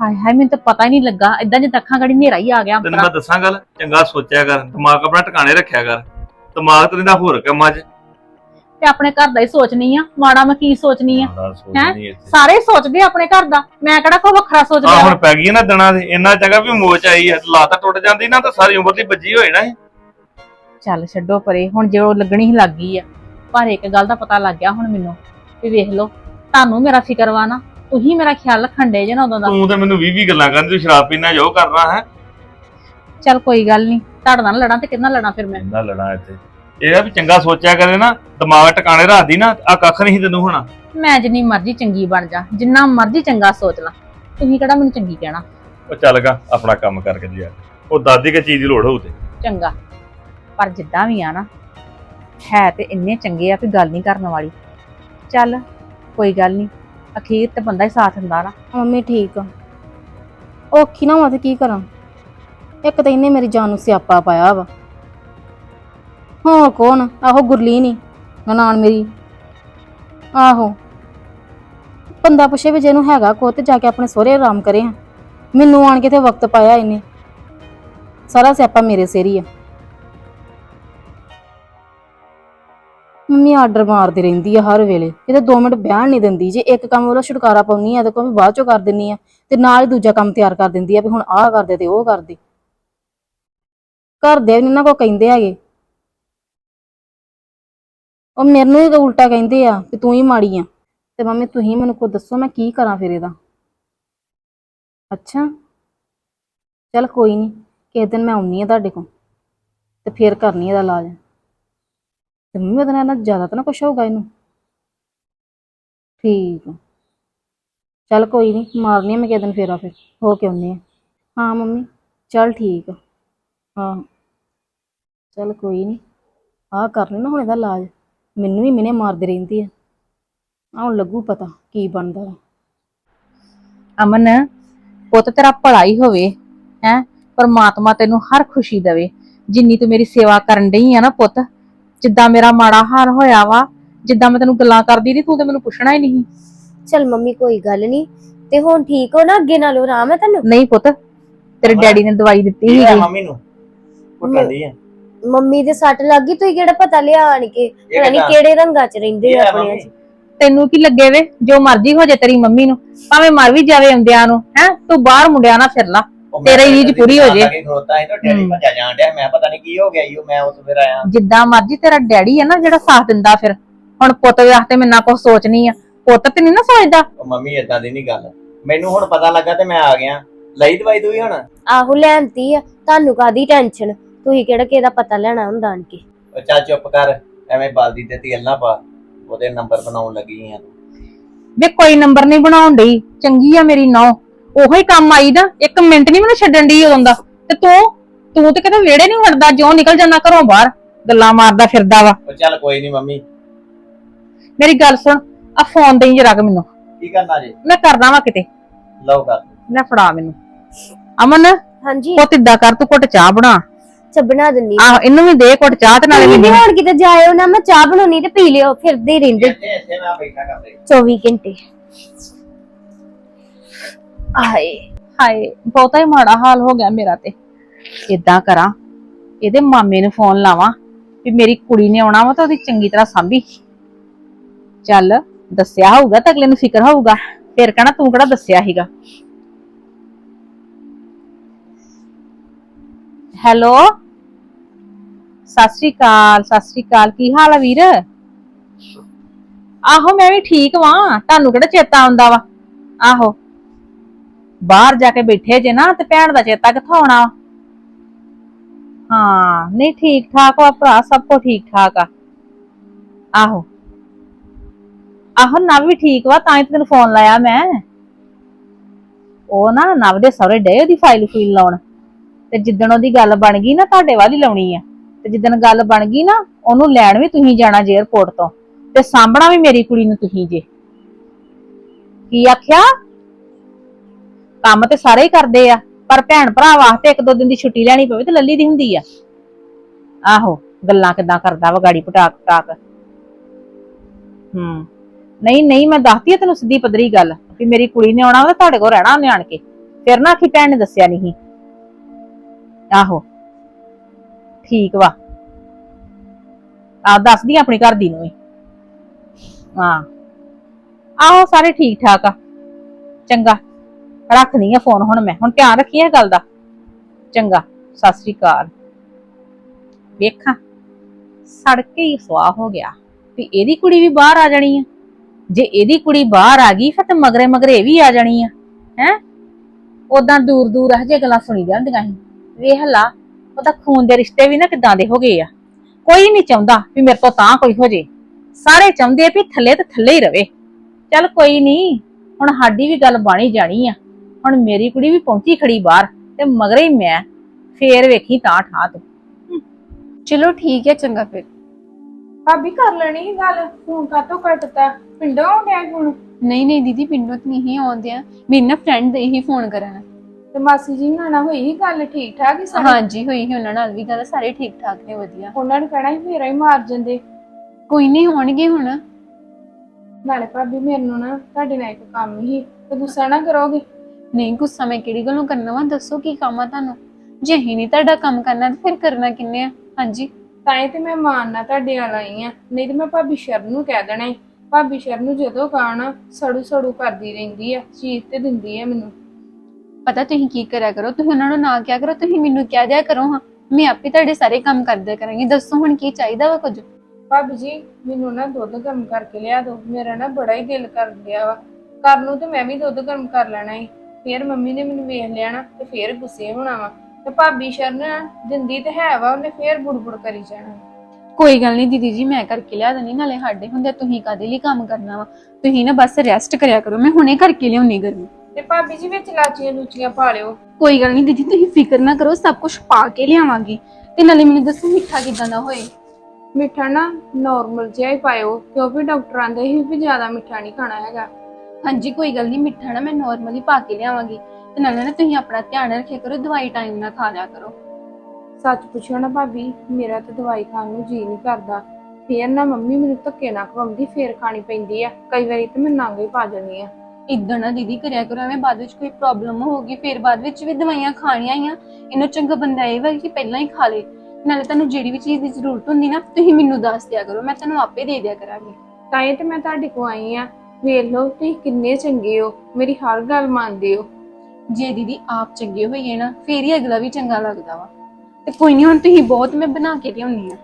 ਹਾਏ ਹਾਏ ਮੈਨੂੰ ਤਾਂ ਪਤਾ ਹੀ ਨਹੀਂ ਲੱਗਾ। ਇਦਾਂ ਜੇ ਅੱਖਾਂ ਗੜੀ ਹਨੇਰਾ ਹੀ ਆ ਗਿਆ ਤੈਨੂੰ ਮੈਂ ਦੱਸਾਂ ਗੱਲ ਚੰਗਾ ਸੋਚਿਆ ਕਰ ਦਿਮਾਗ ਆਪਣਾ ਟਿਕਾਣੇ ਰੱਖਿਆ ਕਰ। ਦਿਮਾਗ ਤੇ ਦਾ ਹੋਰ ਕੰਮਾਂ 'ਚ। ਤੇ ਆਪਣੇ ਘਰ ਦਾ ਹੀ ਸੋਚਣੀ ਆ ਮਾੜਾ ਮੈਂ ਕੀ ਸੋਚਣੀ ਆ? ਇੱਥੇ। ਸਾਰੇ ਹੀ ਸੋਚਦੇ ਆ ਆਪਣੇ ਘਰ ਦਾ। ਮੈਂ ਕਿਹੜਾ ਕੋਈ ਵੱਖਰਾ ਸੋਚ ਆ ਲਿਆ? ਹੁਣ ਪੈ ਗਈ ਨਾ ਦਿਨਾਂ ਦੇ ਇੰਨਾ ਚੰਗਾ ਵੀ ਮੋਚ ਆਈ ਆ ਲਾਤਾ ਟੁੱਟ ਜਾਂਦੀ ਨਾ ਤਾਂ ਸਾਰੀ ਉਮਰ ਦੀ ਬੱਜੀ ਹੋਏ ਨਾ ਇਹ। ਚੱਲ ਛੱਡੋ ਪਰੇ ਹੁਣ ਜੇ ਉਹ ਲੱਗਣੀ ਹੀ ਲੱਗ ਗਈ ਆ। ਪਰ ਇੱਕ ਗੱਲ ਦਾ ਪਤਾ ਲੱਗ ਗਿਆ ਹੁਣ ਮੈਨੂੰ ਵੀ ਵੇਖ ਲਓ ਤੁਹਾਨੂੰ ਮੇਰਾ ਫਿਕਰ ਵਾ ਨਾ। ਤੁਸੀਂ ਮੇਰਾ ਖਿਆਲ ਰੱਖਣ ਦੇ ਜੇ ਨਾ ਉਦੋਂ ਦਾ। ਤੂੰ ਤੇ ਮੈਨੂੰ 20 20 ਗੱਲਾਂ ਕਰਦੀ ਤੂੰ ਸ਼ਰਾਬ ਪੀਣਾ ਜੋ ਕਰਨਾ ਹੈ। ਚੱਲ ਕੋਈ ਗੱਲ ਨਹੀਂ ਤੁਹਾਡੇ ਨਾਲ ਲੜਾਂ ਤੇ ਕਿੰਨਾ ਲੜਾਂ ਫਿਰ ਮੈਂ? ਇੰਨਾ ਲੜਾ ਇੱਥੇ? ਇਹ ਆ ਵੀ ਚੰਗਾ ਸੋਚਿਆ ਕਰੇ ਨਾ ਦਿਮਾਗ ਟਿਕਾਣੇ ਰੱਖਦੀ ਨਾ ਆ ਕੱਖ ਨਹੀਂ ਤੈਨੂੰ ਹੋਣਾ। ਮੈਂ ਜਿੰਨੀ ਮਰਜ਼ੀ ਚੰਗੀ ਬਣ ਜਾ ਜਿੰਨਾ ਮਰਜ਼ੀ ਚੰਗਾ ਸੋਚ ਲਾਂ। ਤੁਸੀਂ ਕਿਹੜਾ ਮੈਨੂੰ ਚੰਗੀ ਕਹਿਣਾ? ਉਹ ਚੱਲ ਗਾ ਆਪਣਾ ਕੰਮ ਕਰਕੇ ਜਾ ਉਹ ਦਾਦੀ ਕੇ ਚੀਜ਼ ਦੀ ਲੋੜ ਹੋਊ ਤੇ। ਚੰਗਾ ਪਰ ਜਿੱਦਾਂ ਵੀ ਆ ਨਾ ਹੈ ਤੇ ਇੰਨੇ ਚੰਗੇ ਆ ਕਿ ਗੱਲ ਨਹੀਂ ਕਰਨ ਵਾਲੀ। ਚੱਲ ਕੋਈ ਗੱਲ ਨਹੀਂ ਅਖੀਰ ਤੇ ਬੰਦਾ ਹੀ ਸਾਥ ਹੁੰਦਾ ਨਾ। ਮੰਮੀ ਠੀਕ ਆ। ਔਖੀ ਨਾ ਹੋਵਾਂ ਤੇ ਕੀ ਕਰਾਂ। ਇੱਕ ਤਾਂ ਇਹਨੇ ਮੇਰੀ ਜਾਨ ਨੂੰ ਸਿਆਪਾ ਪਾਇਆ ਵਾ। ਹਾਂ ਕੌਣ? ਆਹੋ ਗੁਰਲੀਨ ਹੀ, ਨਨਾਣ ਮੇਰੀ। ਆਹੋ। ਬੰਦਾ ਪੁੱਛੇ ਵੀ ਜਿਹਨੂੰ ਹੈਗਾ ਕੋ ਤੇ ਜਾ ਕੇ ਆਪਣੇ ਸਹੁਰੇ ਆਰਾਮ ਕਰੇ ਹਾਂ ਮੈਨੂੰ ਆਣ ਕੇ ਤੇ ਵਕਤ ਪਾਇਆ ਇਹਨੇ। ਸਾਰਾ ਸਿਆਪਾ ਮੇਰੇ ਸਿਰ ਹੀ ਆ। ਮੰਮੀ ਆਰਡਰ ਮਾਰਦੀ ਰਹਿੰਦੀ ਆ ਹਰ ਵੇਲੇ। ਕਿਤੇ 2 ਮਿੰਟ ਬਹਿਣ ਨਹੀਂ ਦਿੰਦੀ। ਜੇ ਇੱਕ ਕੰਮ ਉਹਦਾ ਛੁਟਕਾਰਾ ਪਾਉਣੀ ਆ, ਤੇ ਕੋਈ ਬਾਅਦ ਚੋਂ ਕਰ ਦਿੰਨੀ ਆ। ਤੇ ਨਾਲ ਹੀ ਦੂਜਾ ਕੰਮ ਤਿਆਰ ਕਰ ਦਿੰਦੀ ਆ ਵੀ ਹੁਣ ਆਹ ਕਰਦੇ ਤੇ ਉਹ ਕਰਦੇ। ਘਰ ਦੇ ਵੀ ਇਹਨਾਂ ਨਾ ਕੋ ਕਹਿੰਦੇ ਹੈਗੇ। ਉਹ ਮੈਨੂੰ ਹੀ ਤਾਂ ਉਲਟਾ ਕਹਿੰਦੇ ਆ ਕਿ ਤੂੰ ਹੀ ਮਾੜੀ ਆ। ਤੇ ਮੰਮੀ ਤੁਸੀਂ ਮੈਨੂੰ ਕੋ ਦੱਸੋ ਮੈਂ ਕੀ ਕਰਾਂ ਫਿਰ ਇਹਦਾ। ਅੱਛਾ। ਚਲ ਕੋਈ ਨਹੀਂ ਕਿਸੇ ਦਿਨ ਮੈਂ ਆਉਣੀ ਆ ਤੁਹਾਡੇ ਕੋਲ। ਤੇ ਫੇਰ ਕਰਨੀ ਇਹਦਾ ਇਲਾਜ। ਤੇ ਮੰਮੀ ਉਹਦੇ ਨਾਲ ਨਾ ਜ਼ਿਆਦਾ ਤਾਂ ਨਾ ਕੁਛ ਹੋਊਗਾ ਇਹਨੂੰ। ਠੀਕ ਆ। ਚੱਲ ਕੋਈ ਨਹੀਂ ਮਾਰਨੀ ਆ ਮੈਂ ਕਿਸੇ ਦਿਨ ਫੇਰਾ ਫਿਰ, ਹੋ ਕੇ ਆਉਣੀ ਆ। ਹਾਂ ਮੰਮੀ, ਚੱਲ ਠੀਕ ਆ। ਹਾਂ। ਚੱਲ ਕੋਈ ਨਹੀਂ ਆਹ ਕਰਨੀ ਨਾ ਹੁਣ ਇਹਦਾ ਇਲਾਜ। ਮੈਨੂੰ ਵੀ ਮਿਹਨੇ ਮਾਰਦੀ ਰਹਿੰਦੀ ਆ। ਆਹ ਹੁਣ ਲੱਗੂ ਪਤਾ ਕੀ ਬਣਦਾ ਵਾ। ਅਮਨ, ਪੁੱਤ ਤੇਰਾ ਭਲਾ ਹੀ ਹੋਵੇ, ਹੈ? ਪਰਮਾਤਮਾ ਤੈਨੂੰ ਹਰ ਖੁਸ਼ੀ ਦੇਵੇ। ਜਿੰਨੀ ਤੂੰ ਮੇਰੀ ਸੇਵਾ ਕਰਨ ਡਈ ਆ ਨਾ ਪੁੱਤ ਜਿੱਦਾਂ ਮੇਰਾ ਮਾੜਾ ਹਾਲ ਹੋਇਆ ਵਾ ਜਿੱਦਾਂ ਮੈਂ ਤੈਨੂੰ ਗੱਲਾਂ ਕਰਦੀ ਰਹੀ ਤੂੰ ਤੇ ਮੈਨੂੰ ਪੁੱਛਣਾ ਹੀ ਨਹੀਂ। ਚਲ ਮੰਮੀ ਕੋਈ ਗੱਲ ਨਹੀਂ। ਤੇ ਹੁਣ ਠੀਕ ਹੋ ਨਾ ਅੱਗੇ ਨਾਲੋਂ ਆਰਾਮ ਹੈ ਤੁਹਾਨੂੰ ਨਹੀਂ ਪੁੱਤ ਤੇਰੇ ਡੈਡੀ ਨੇ ਦਵਾਈ ਦਿੱਤੀ ਕੀ ਹੈ ਸੀ ਮੰਮੀ ਨੂੰ। ਕੁੱਟਣ ਦੀ ਹੈ। ਮੰਮੀ ਦੇ ਸੱਟ ਲੱਗ ਗਈ ਤੁਸੀਂ ਕਿਹੜਾ ਪਤਾ ਲਿਆ ਆਣ ਕੇ? ਪਤਾ ਨਹੀਂ ਕਿੱਦਾਂ? ਕਿਹੜੇ ਰੰਗਾਂ 'ਚ ਰਹਿੰਦੇ ਕੀ ਆ ਆਪਣੇ ਮੰਮੀ? ਤੈਨੂੰ ਕੀ ਲੱਗੇ ਵੇ? ਜੋ ਮਰਜ਼ੀ ਹੋ ਜੇ ਤੇਰੀ ਮੰਮੀ ਨੂੰ ਭਾਵੇਂ ਮਰ ਵੀ ਜਾਵੇ ਆਉਂਦਿਆਂ ਨੂੰ ਹੈ? ਤੂੰ ਬਾਹਰ ਮੁੰਡਿਆਂ ਨਾਲ ਫਿਰ ਲਾ। ਤੇਰੀ ਰੀਝ ਪੂਰੀ ਹੋ ਜੇ। ਲੱਗੇ ਖਲੋਤਾ ਸੀ ਤੇ ਡੈਡੀ ਹੂੰ। ਭੱਜਾ ਜਾਣ ਡਿਆ ਮੈਂ ਪਤਾ ਨਹੀਂ ਕੀ ਹੋ ਗਿਆ ਈ ਉਹ ਮੈਂ ਉਸ ਫਿਰ ਆਇਆ। ਜਿੱਦਾਂ ਮਰਜ਼ੀ ਤੇਰਾ ਡੈਡੀ ਹੈ ਨਾ ਜਿਹੜਾ ਸਾਥ ਦਿੰਦਾ ਫਿਰ। ਹੁਣ ਪੁੱਤ ਵਾਸਤੇ ਮੈਂ ਨਾ ਕੁਛ ਸੋਚਣੀ ਆ। ਪੁੱਤ ਤੇ ਨਹੀਂ ਨਾ ਸੋਚਦਾ। ਉਹ ਮੰਮੀ ਇਦਾਂ ਦੀ ਨਹੀਂ ਗੱਲ। ਮੈਨੂੰ ਹੁਣ ਪਤਾ ਲੱਗਾ ਤੇ ਮੈਂ ਆ ਗਿਆ। ਲਈ ਦਵਾਈ ਦੂਈ ਹੁਣ? ਆਹੋ ਲੈਣਤੀ ਆ। ਤੁਹਾਨੂੰ ਕਾਦੀ ਟੈਨਸ਼ਨ ਤੁਸੀਂ ਕਿਹੜਾ ਕਿਹਦਾ ਪਤਾ ਲੈਣਾ ਹੁੰਦਾ ਆਣ ਕੇ? ਉਹ ਚੱਲ ਚੁੱਪ ਕਰ। ਐਵੇਂ ਬਲਦੀ ਤੇ ਤੇਲ ਨਾ ਪਾ। ਉਹਦੇ ਨੰਬਰ ਬਣਾਉਣ ਲੱਗੀ ਆ। ਵੇ ਕੋਈ ਨੰਬਰ ਨਹੀਂ ਬਣਾਉਣ ਡਈ। ਚੰਗੀ ਆ ਮੇਰੀ ਨੌ। ਉਹੋ ਹੀ ਕੰਮ ਆਈ ਨਾ ਇੱਕ ਮਿੰਟ ਨਹੀਂ ਮੈਨੂੰ ਛੱਡਣ ਦੀ ਉਦੋਂ ਦਾ। ਤੇ ਤੂੰ ਤੂੰ ਤੇ ਕਿਤੇ ਵਿਹੜੇ ਨਹੀਂ ਵੜਦਾ ਜਿਉਂ ਨਿਕਲ ਜਾਂਦਾ ਘਰੋਂ ਬਾਹਰ ਗੱਲਾਂ ਮਾਰਦਾ ਫਿਰਦਾ ਵਾ। ਉਹ ਚੱਲ ਕੋਈ ਨਹੀਂ ਮੰਮੀ। ਮੇਰੀ ਗੱਲ ਸੁਣ ਆ ਫੋਨ ਦੇਈ ਜਰਾ ਕੇ ਮੈਨੂੰ। ਕੀ ਕਰਨਾ ਜੇ? ਮੈਂ ਕਰਦਾ ਵਾ ਕਿਤੇ। ਲਓ ਕਰ ਲੈ ਫੜਾ ਮੈਨੂੰ। ਅਮਨ ਹਾਂਜੀ। ਉਹ ਤਿੱਦਾਂ ਕਰ ਤੂੰ ਘੁੱਟ ਚਾਹ ਬਣਾ। ਅੱਛਾ ਬਣਾ ਦਿੰਨੀ ਆਹ ਇਹਨੂੰ ਵੀ ਦੇ ਘੁੱਟ ਚਾਹ ਤੇ ਨਾਲੇ ਤੁਸੀਂ ਵੀ ਮੈਨੂੰ। ਹੁਣ ਕਿਤੇ ਜਾਇਓ ਨਾ ਮੈਂ ਚਾਹ ਬਣਾਉਣੀ ਤੇ ਪੀ ਲਿਓ ਫਿਰਦੇ ਹੀ ਰਹਿੰਦੇ। ਇੱਥੇ ਇੱਥੇ ਮੈਂ ਬੈਠਾ ਕਰਦੇ 24 ਘੰਟੇ। ਹਾਏ। ਹਾਏ, ਬਹੁਤਾ ਹੀ ਮਾੜਾ ਹਾਲ ਹੋ ਗਿਆ ਮੇਰਾ ਤੇ। ਇਦਾਂ ਕਰਾਂ, ਇਹਦੇ ਮਾਮੇ ਨੂੰ ਫੋਨ ਲਾਵਾਂ ਵੀ ਮੇਰੀ ਕੁੜੀ ਨੇ ਆਉਣਾ ਵਾ ਤਾਂ ਉਹਦੀ ਚੰਗੀ ਤਰ੍ਹਾਂ ਸਾਂਭੀ। ਚੱਲ, ਦੱਸਿਆ ਹੋਊਗਾ ਤਾਂ ਅਗਲੇ ਨੂੰ ਫਿਕਰ ਹੋਊਗਾ, ਫਿਰ ਕਹਣਾ ਤੂੰ ਕਿਹੜਾ ਦੱਸਿਆ ਸੀਗਾ। ਹੈਲੋ? ਸਤਿ ਸ਼੍ਰੀ ਅਕਾਲ, ਸਤਿ ਸ਼੍ਰੀ ਅਕਾਲ, ਕੀ ਹਾਲ ਆ ਵੀਰ? ਆਹੋ, ਮੈਂ ਵੀ ਠੀਕ ਵਾਂ, ਤੁਹਾਨੂੰ ਕਿਹੜਾ ਚੇਤਾ ਆਉਂਦਾ ਵਾ? ਆਹੋ। ਬਾਹਰ ਜਾ ਕੇ ਬੈਠੇ ਜੇ ਨਾ ਤੇ ਭੈਣ ਦਾ ਚੇਤਾ ਕਿੱਥੋਂ ਆਉਣਾ ਹਾਂ, ਨਹੀਂ ਠੀਕ ਠਾਕ ਵਾ ਭਰਾ, ਸਭ ਕੁਝ ਠੀਕ ਠਾਕ ਆ। ਆਹੋ। ਆਹੋ, ਨਵ ਵੀ ਠੀਕ ਵਾ, ਤਾਂ ਹੀ ਤੈਨੂੰ ਫੋਨ ਲਾਇਆ ਮੈਂ। ਉਹ ਨਾ ਨਵ ਦੇ ਸਹੁਰੇ ਡੇ ਉਹਦੀ ਫਾਈਲ ਫੂਲ ਲਾਉਣ। ਤੇ ਜਿੱਦਣ ਉਹਦੀ ਗੱਲ ਬਣ ਗਈ ਨਾ, ਤੁਹਾਡੇ ਵੱਲ ਹੀ ਲਾਉਣੀ ਆ। ਤੇ ਜਿੱਦਣ ਗੱਲ ਬਣ ਗਈ ਨਾ, ਉਹਨੂੰ ਲੈਣ ਵੀ ਤੁਸੀਂ ਜਾਣਾ ਜੇ 에어ਪੋਰਟ ਤੋਂ। ਤੇ ਸਾਂਭਣਾ ਵੀ ਮੇਰੀ ਕੁੜੀ ਨੂੰ ਤੁਸੀਂ ਜੇ। ਕੀ ਆਖਿਆ? ਕੰਮ ਤੇ ਸਾਰੇ ਹੀ ਕਰਦੇ ਆ, ਪਰ ਭੈਣ ਭਰਾ ਵਾਸਤੇ ਇੱਕ ਦੋ ਦਿਨ ਦੀ ਛੁੱਟੀ ਲੈਣੀ ਪਵੇ ਤੇ ਲੱਲੀ ਦੀ ਹੁੰਦੀ ਆ। ਆਹੋ, ਗੱਲਾਂ ਕਿਦਾਂ ਕਰਦਾ ਵਾ ਗਾੜੀ ਪਟਾਕ ਪਟਾਕ। ਹੂੰ, ਨਹੀਂ ਨਹੀਂ, ਮੈਂ ਦੱਸਦੀ ਆ ਤੈਨੂੰ ਸਿੱਧੀ ਪੱਧਰੀ ਗੱਲ, ਵੀ ਮੇਰੀ ਕੁੜੀ ਨੇ ਆਉਣਾ ਵਾ ਤੁਹਾਡੇ ਕੋਲ ਰਹਿਣਾ ਉਹਨੇ ਆਣ ਕੇ। ਫਿਰ ਨਾ ਆਖੀ ਭੈਣ ਨੇ ਦੱਸਿਆ ਨਹੀਂ ਆਹੋ, ਠੀਕ ਵਾ। ਆ ਦੱਸਦੀ ਆਪਣੀ ਘਰ ਦੀ ਨੂੰ ਵੀ। ਹਾਂ। ਆਹੋ, ਸਾਰੇ ਠੀਕ ਠਾਕ ਆ। ਚੰਗਾ। ਰੱਖਦੀ ਆ ਫੋਨ ਹੁਣ ਮੈਂ। ਹੁਣ ਧਿਆਨ ਰੱਖੀਏ ਗੱਲ ਦਾ। ਚੰਗਾ, ਸਤਿ ਸ੍ਰੀ ਅਕਾਲ। ਵੇਖਾਂ, ਸੜਕੇ ਹੀ ਸਵਾਹ ਹੋ ਗਿਆ ਵੀ ਇਹਦੀ ਕੁੜੀ ਵੀ ਬਾਹਰ ਆ ਜਾਣੀ ਆ। ਜੇ ਇਹਦੀ ਕੁੜੀ ਬਾਹਰ ਆ ਗਈ, ਫਿਰ ਤੇ ਮਗਰੇ ਮਗਰੇ ਇਹ ਵੀ ਆ ਜਾਣੀ ਆ। ਹੈ? ਉਦਾਂ ਦੂਰ ਦੂਰ ਇਹ ਜੇ ਗੱਲਾਂ ਸੁਣੀ ਜਾਂਦੀਆਂ ਸੀ। ਵੇਖ ਲਾ, ਉਹਦਾ ਖੂਨ ਦੇ ਰਿਸ਼ਤੇ ਵੀ ਨਾ ਕਿਦਾਂ ਦੇ ਹੋ ਗਏ ਆ। ਕੋਈ ਨਹੀਂ ਚਾਹੁੰਦਾ ਵੀ ਮੇਰੇ ਤੋਂ ਤਾਂ ਕੋਈ ਹੋ ਜੇ। ਸਾਰੇ ਚਾਹੁੰਦੇ ਆ ਵੀ ਥੱਲੇ ਤੇ ਥੱਲੇ ਹੀ ਰਵੇ। ਚੱਲ ਕੋਈ ਨਹੀਂ, ਹੁਣ ਸਾਡੀ ਵੀ ਗੱਲ ਬਾਣੀ ਜਾਣੀ ਆ। ਹੁਣ ਮੇਰੀ ਕੁੜੀ ਵੀ ਪਹੁੰਚੀ ਖੜੀ ਬਾਹਰ ਤੇ ਮਗਰੇ ਹੀ ਮੈਂ ਫੇਰ ਵੇਖੀ ਤਾਂ ਠਾ ਤੂੰ। ਚਲੋ ਠੀਕ ਹੈ ਚੰਗਾ ਫਿਰ। ਭਾਬੀ ਕਰ ਲੈਣੀ ਸੀ ਗੱਲ ਫੋਨ ਕਾਤੋਂ ਕੱਟਤਾ? ਪਿੰਡੋਂ ਆ ਗਿਆ ਹੁਣ ਨਹੀਂ ਨਹੀਂ ਦੀਦੀ ਪਿੰਡੋਂ ਤਾਂ ਨਹੀਂ ਆਉਂਦੇ ਆ ਮੇਰੀ ਨਾ ਫਰੈਂਡ ਦੇ ਹੀ ਫੋਨ ਕਰਨ। ਤੇ ਮਾਸੀ ਜੀ ਨਾਲ ਨਾ ਹੋਈ ਸੀ ਗੱਲ ਠੀਕ ਠਾਕ ਹੀ ਸਾਰੀ? ਹਾਂਜੀ ਹੋਈ ਸੀ ਉਹਨਾਂ ਨਾਲ ਵੀ ਗੱਲ ਸਾਰੇ ਠੀਕ ਠਾਕ ਨੇ ਵਧੀਆ। ਉਹਨਾਂ ਨੇ ਕਹਿਣਾ ਸੀ ਫੇਰਾ ਹੀ ਮਾਰ ਜਾਂਦੇ। ਕੋਈ ਨਹੀਂ ਹੋਣਗੇ ਹੁਣ। ਨਾਲੇ ਭਾਬੀ ਮੈਨੂੰ ਨਾ ਤੁਹਾਡੇ ਨਾਲ ਇੱਕ ਕੰਮ ਹੀ ਤੇ ਗੁੱਸਾ ਨਾ ਕਰੋਗੇ। ਨਹੀਂ ਗੁੱਸਾ ਮੈਂ ਕਿਹੜੀ ਗੱਲੋਂ ਕਰਨਾ ਵਾ? ਦੱਸੋ ਕੀ ਕੰਮ ਆ ਤੁਹਾਨੂੰ? ਜੇ ਹੀ ਨਹੀਂ ਤੁਹਾਡਾ ਕੰਮ ਕਰਨਾ ਤਾਂ ਫਿਰ ਕਰਨਾ ਕਿੰਨੇ ਆ? ਹਾਂਜੀ। ਤਾਂ ਹੀ ਤੇ ਮੈਂ ਮਾਨਨਾ ਤੁਹਾਡੇ ਨਾਲ ਆਈ ਆ। ਨਹੀਂ ਤੇ ਮੈਂ ਭਾਬੀ ਸ਼ਰਨ ਨੂੰ ਕਹਿ ਦੇਣਾ ਸੀ ਭਾਬੀ ਸ਼ਰਨ ਨੂੰ ਜਦੋਂ ਕਹਣਾ ਸੜੂ ਸੜੂ ਕਰਦੀ ਰਹਿੰਦੀ ਆ ਚੀਜ਼ ਤੇ ਦਿੰਦੀ ਆ ਮੈਨੂੰ। ਪਤਾ ਤੁਸੀਂ ਕੀ ਕਰਿਆ ਕਰੋ? ਤੁਸੀਂ ਉਹਨਾਂ ਨੂੰ ਨਾ ਕਿਹਾ ਕਰੋ ਤੁਸੀਂ ਮੈਨੂੰ ਕਹਿ ਦਿਆ ਕਰੋ ਹਾਂ। ਮੈਂ ਆਪੇ ਤੁਹਾਡੇ ਸਾਰੇ ਕੰਮ ਕਰ ਦਿਆ ਕਰਾਂਗੀ। ਦੱਸੋ ਹੁਣ ਕੀ ਚਾਹੀਦਾ ਵਾ ਕੁਝ? ਭਾਬੀ ਜੀ ਮੈਨੂੰ ਨਾ ਦੁੱਧ ਗਰਮ ਕਰਕੇ ਲਿਆ ਦਿਓ। ਮੇਰਾ ਨਾ ਬੜਾ ਹੀ ਦਿਲ ਕਰ ਗਿਆ ਵਾ। ਕਰਨ ਨੂੰ ਤੇ ਮੈਂ ਵੀ ਦੁੱਧ ਗਰਮ ਕਰ ਲੈਣਾ ਸੀ ਫੇਰ ਮੰਮੀ ਨੇ ਮੈਨੂੰ ਵੇਖ ਲਿਆ ਨਾ ਤੇ ਫੇਰ ਗੁੱਸੇ ਹੋਣਾ ਵਾ। ਤੇ ਭਾਬੀ ਸ਼ਰਨ ਦਿੰਦੀ ਤੇ ਹੈ ਵਾ ਉਹਨੇ ਫੇਰ ਬੁੜਬੁੜ ਕਰੀ ਜਾਣਾ। ਕੋਈ ਗੱਲ ਨਹੀਂ ਦੀਦੀ ਜੀ ਮੈਂ ਕਰਕੇ ਲਿਆ ਦਣੀ ਨਾਲੇ ਸਾਡੇ ਹੁੰਦੇ ਤੁਸੀਂ ਕਾਦੇ ਲਈ ਕੰਮ ਕਰਨਾ ਵਾ? ਤੁਸੀਂ ਨਾ ਬਸ ਰੈਸਟ ਕਰਿਆ ਕਰੋ ਮੈਂ ਹੁਣੇ ਕਰਕੇ ਲਿਆਉਣੀ ਗਰਮੀ। ਤੇ ਭਾਬੀ ਜੀ ਵਿੱਚ ਲਾਚੀਆਂ ਲੂਚੀਆਂ ਪਾ ਲਿਓ। ਕੋਈ ਗੱਲ ਨਹੀਂ ਦੀਦੀ ਤੁਸੀਂ ਫਿਕਰ ਨਾ ਕਰੋ ਸਭ ਕੁਝ ਪਾ ਕੇ ਲਿਆਵਾਂਗੀ। ਤੇ ਨਾਲੇ ਮੈਨੂੰ ਦੱਸੋ ਮਿੱਠਾ ਕਿਦਾਂ ਦਾ ਹੋਏ? ਮਿੱਠਾ ਨਾ ਨਾਰਮਲ ਜਿਹਾ ਹੀ ਪਾਇਓ ਕਿਉਂਕਿ ਡਾਕਟਰ ਆਂਦੇ ਸੀ ਵੀ ਜ਼ਿਆਦਾ ਮਿੱਠਾ ਨਹੀਂ ਖਾਣਾ ਹੈਗਾ। ਹਾਂਜੀ ਕੋਈ ਗੱਲ ਨਹੀਂ ਮਿੱਠਾ ਨਾ ਮੈਂ ਨਾਰਮਲੀ ਪਾ ਕੇ ਲਿਆਵਾਂਗੀ। ਤੇ ਨਾਲੇ ਨਾ ਤੁਸੀਂ ਆਪਣਾ ਧਿਆਨ ਰੱਖਿਆ ਕਰੋ ਦਵਾਈ ਟਾਈਮ ਨਾਲ ਖਾ ਲਿਆ ਕਰੋ। ਸੱਚ ਪੁੱਛੋ ਨਾ ਭਾਬੀ ਮੇਰਾ ਤਾਂ ਦਵਾਈ ਖਾਣ ਨੂੰ ਜੀ ਨਹੀਂ ਕਰਦਾ। ਫੇਰ ਨਾ ਮੰਮੀ ਮੈਨੂੰ ਧੱਕੇ ਨਾ ਖਵਾਉਂਦੀ ਫੇਰ ਖਾਣੀ ਪੈਂਦੀ ਆ। ਕਈ ਵਾਰੀ ਤਾਂ ਮੈਂ ਨੰਗ ਹੀ ਪਾ ਜਾਂਦੀ ਆ। ਇਦਾਂ ਨਾ ਦੀਦੀ ਕਰਿਆ ਕਰੋ ਐਵੇਂ ਬਾਅਦ ਵਿੱਚ ਕੋਈ ਪ੍ਰੋਬਲਮ ਹੋਊਗੀ ਫਿਰ ਬਾਅਦ ਵਿੱਚ ਵੀ ਦਵਾਈਆਂ ਖਾਣੀਆਂ ਹੀ ਆ। ਇਹਨੂੰ ਚੰਗਾ ਬੰਦਾ ਇਹ ਵਾ ਕਿ ਪਹਿਲਾਂ ਹੀ ਖਾ ਲੇ। ਨਾਲੇ ਤੁਹਾਨੂੰ ਜਿਹੜੀ ਵੀ ਚੀਜ਼ ਦੀ ਜ਼ਰੂਰਤ ਹੁੰਦੀ ਨਾ ਤੁਸੀਂ ਮੈਨੂੰ ਦੱਸ ਦਿਆ ਕਰੋ ਮੈਂ ਤੁਹਾਨੂੰ ਆਪੇ ਦੇ ਦਿਆ ਕਰਾਂਗੀ। ਤਾਂ ਇਹ ਤੇ ਮੈਂ ਤੁਹਾਡੇ ਕੋ ਆਈ ਆ। ਵੇਖ ਲਓ ਤੁਸੀਂ ਕਿੰਨੇ ਚੰਗੇ ਹੋ। ਮੇਰੀ ਹਰ ਗੱਲ ਮੰਨਦੇ ਹੋ। ਜੇ ਦੀਦੀ ਆਪ ਚੰਗੇ ਹੋਈਏ ਨਾ ਫੇਰ ਹੀ ਅਗਲਾ ਵੀ ਚੰਗਾ ਲੱਗਦਾ ਵਾ। ਤੇ ਕੋਈ ਨਹੀਂ ਹੁਣ ਤੁਸੀਂ ਬਹੁਤ ਮੈਂ ਬਣਾ ਕੇ ਲਿਆਉਣੀ ਆ।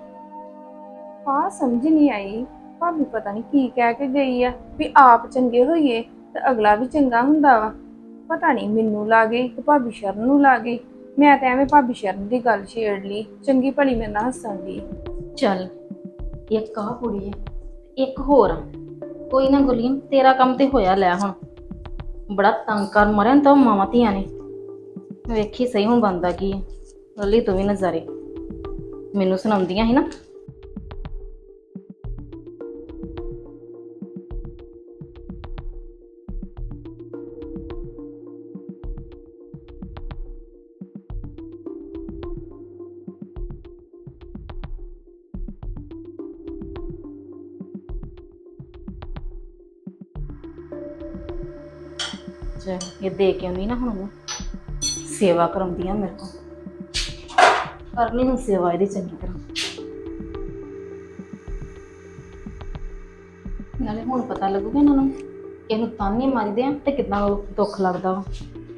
ਹਾਂ ਸਮਝ ਨਹੀਂ ਆਈ। ਭਾਬੀ ਪਤਾ ਨਹੀਂ ਕੀ ਕਹਿ ਕੇ ਗਈ ਆ ਵੀ ਆਪ ਚੰਗੇ ਹੋਈਏ ਤੇ ਅਗਲਾ ਵੀ ਚੰਗਾ ਹੁੰਦਾ ਵਾ। ਪਤਾ ਨਹੀਂ ਮੈਨੂੰ ਲੱਗੇ ਕਿ ਭਾਬੀ ਸ਼ਰਨ ਨੂੰ ਲੱਗੇ। ਮੈਂ ਤਾਂ ਐਵੇਂ ਭਾਬੀ ਸ਼ਰਨ ਦੀ ਗੱਲ ਛੇੜ ਲਈ। ਚੰਗੀ ਭਲੀ ਮੇਰੇ ਨਾਲ ਹੱਸਣ ਦੀ। ਚੱਲ ਇੱਕ ਆ ਕੁੜੀ ਹੈ ਇੱਕ ਹੋਰ ਆ। ਕੋਈ ਨਾ ਗੁਲੀਨ ਤੇਰਾ ਕੰਮ ਤੇ ਹੋਇਆ ਲੈ ਹੁਣ। ਬੜਾ ਤੰਗ ਕਰ ਮਰਨ ਤਾਂ ਮਾਵਾਂ ਧੀਆਂ ਨੇ। ਵੇਖੀ ਸਹੀ ਹੁਣ ਬੰਦਾ ਕੀ ਹੈ ਲੱਲੀ ਤੂੰ ਵੀ ਨਜ਼ਾਰੇ। ਮੈਨੂੰ ਸੁਣਾਉਂਦੀਆਂ ਸੀ ਨਾ। ਦੇ ਕੇ ਆਉਂਦੀ ਨਾ ਹੁਣ ਉਹਨੂੰ ਸੇਵਾ ਕਰਾਉਂਦੀਆਂ ਮੇਰੇ ਕੋਲ। ਕਰਨੀ ਹੁਣ ਸੇਵਾ ਇਹਦੀ ਚੰਗੀ ਤਰ੍ਹਾਂ। ਨਾਲੇ ਹੁਣ ਪਤਾ ਲੱਗੂਗਾ ਇਹਨਾਂ ਨੂੰ ਕਿ ਇਹਨੂੰ ਤਾਨੇ ਮਾਰਦੇ ਆ ਤੇ ਕਿੰਨਾ ਦੁੱਖ ਲੱਗਦਾ ਵਾ।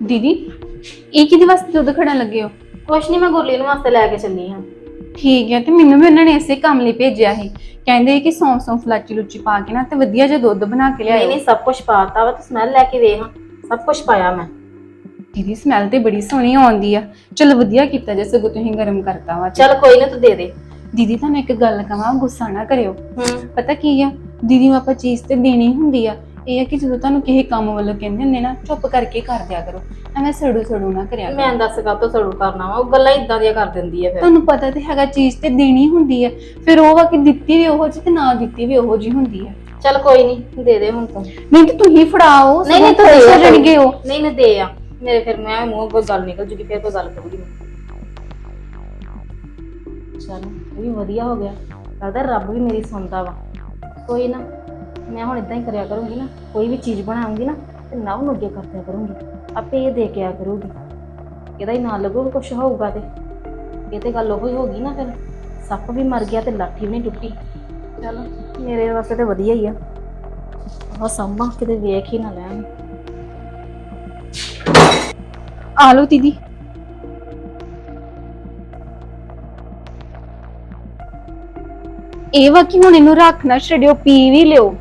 ਦੀਦੀ ਇਹ ਕਿਹਦੇ ਵਾਸਤੇ ਦੁੱਧ ਖੜਾ ਲੱਗੇ ਹੋ? ਕੁਛ ਨਹੀਂ ਮੈਂ ਗੁਰਲੀਨ ਵਾਸਤੇ ਲੈ ਕੇ ਚੱਲੀ ਹਾਂ। ਠੀਕ ਹੈ ਤੇ ਮੈਨੂੰ ਵੀ ਉਹਨਾਂ ਨੇ ਇਸੇ ਕੰਮ ਲਈ ਭੇਜਿਆ ਸੀ। ਕਹਿੰਦੇ ਕਿ ਸੌਂਫ ਸੌਂਫ ਲਾਚੀ ਲੁੱਚੀ ਪਾ ਕੇ ਨਾ ਤੇ ਵਧੀਆ ਜਿਹਾ ਦੁੱਧ ਬਣਾ ਕੇ ਨਹੀਂ ਲਿਆਇਓ। ਨਹੀਂ ਸਭ ਕੁਝ ਪਾਤਾ ਵਾ ਤੂੰ ਸਮੈਲ ਲੈ ਕੇ ਵੇਖ। ਸਭ ਕੁਝ ਪਾਇਆ ਮੈਂ। ਦੀਦੀ ਸਮੈਲ ਤੇ ਬੜੀ ਸੋਹਣੀ ਆਉਂਦੀ ਆ। ਚਲੋ ਵਧੀਆ ਕੀਤਾ ਜੇ ਸਗੋਂ ਤੁਸੀਂ ਗਰਮ ਕਰਤਾ ਵਾ। ਚੱਲ ਕੋਈ ਨਾ ਤੂੰ ਦੇ ਦੇ। ਦੀਦੀ ਤੁਹਾਨੂੰ ਇੱਕ ਗੱਲ ਕਹਾਂ ਗੁੱਸਾ ਨਾ ਕਰਿਓ। ਹੂੰ। ਪਤਾ ਕੀ ਆ? ਦੀਦੀ ਨੂੰ ਆਪਾਂ ਚੀਜ਼ ਤੇ ਦੇਣੀ ਹੁੰਦੀ ਆ। ਇਹ ਆ ਕਿ ਜਦੋਂ ਤੁਹਾਨੂੰ ਕਿਸੇ ਕੰਮ ਵੱਲੋਂ ਕਹਿੰਦੇ ਹੁੰਦੇ ਨਾ ਚੁੱਪ ਕਰਕੇ ਕਰ ਦਿਆ ਕਰੋ। ਐਵੇਂ ਸੜੂ ਸੜੂ ਨਾ ਕਰਿਆ ਕਰੋ। ਮੈਂ ਦੱਸ ਕਾ ਤੋਂ ਸੜੂ ਕਰਨਾ ਵਾ? ਉਹ ਗੱਲਾਂ ਇਦਾਂ ਦੀਆਂ ਕਰ ਦਿੰਦੀ ਹੈ ਫਿਰ। ਤੁਹਾਨੂੰ ਪਤਾ ਤੇ ਹੈਗਾ ਚੀਜ਼ ਤੇ ਦੇਣੀ ਹੁੰਦੀ ਆ। ਫਿਰ ਉਹ ਵਾ ਕਿ ਦਿੱਤੀ ਵੀ ਉਹੋ ਜਿਹੀ ਤੇ ਨਾ ਦਿੱਤੀ ਵੀ ਉਹੋ ਜਿਹੀ ਹੁੰਦੀ ਆ। ਚੱਲ ਕੋਈ ਨਹੀਂ ਦੇ ਦੇ ਹੁਣ ਤੂੰ। ਨਹੀਂ ਤੇ ਤੁਸੀਂ ਫੜਾਓ ਨਹੀਂ ਨਹੀਂ ਤੂੰ ਦੇ ਆ ਉਹ। ਨਹੀਂ ਨਹੀਂ ਦੇ ਆ। ਮੇਰੇ ਫਿਰ ਮੈਂ ਮੂੰਹ ਕੋਈ ਗੱਲ ਨਿਕਲ ਜੂਗੀ ਫਿਰ ਕੋਈ ਗੱਲ ਕਰੂਗੀ ਚਲ ਇਹ ਵੀ ਵਧੀਆ ਹੋ ਗਿਆ। ਲੱਗਦਾ ਰੱਬ ਵੀ ਮੇਰੀ ਸੁਣਦਾ ਵਾ। ਕੋਈ ਨਾ ਮੈਂ ਹੁਣ ਇਦਾਂ ਹੀ ਕਰਿਆ ਕਰੂੰਗੀ ਨਾ। ਕੋਈ ਵੀ ਚੀਜ਼ ਬਣਾਉਂਗੀ ਨਾ ਤੇ ਨਾ ਉਹਨੂੰ ਅੱਗੇ ਕਰਦਿਆ ਕਰੂੰਗੀ। ਆਪੇ ਇਹ ਦੇ ਕੇ ਆ ਕਰੂਗੀ। ਇਹਦਾ ਹੀ ਨਾਂ ਲੱਗੂਗਾ ਕੁਝ ਹੋਊਗਾ ਤੇ। ਇਹ ਤੇ ਗੱਲ ਉਹ ਹੀ ਹੋਗੀ ਨਾ ਫਿਰ। ਸੱਪ ਵੀ ਮਰ ਗਿਆ ਤੇ ਲਾਠੀ ਵੀ ਨਹੀਂ ਟੁੱਟੀ। ਚਲ, ਮੇਰੇ ਵਾਸਤੇ ਤੇ ਵਧੀਆ ਹੀ ਆ। ਉਹ ਸੰਭਾ, ਕਿਤੇ ਵੇਖ ਹੀ ਨਾ ਲੈਣ। ਆ ਲਓ ਦੀਦੀ। ਇਹ ਵਾ ਕਿ ਹੁਣ ਇਹਨੂੰ ਰੱਖਣਾ, ਛੱਡਿਓ, ਪੀ ਵੀ ਲਿਓ।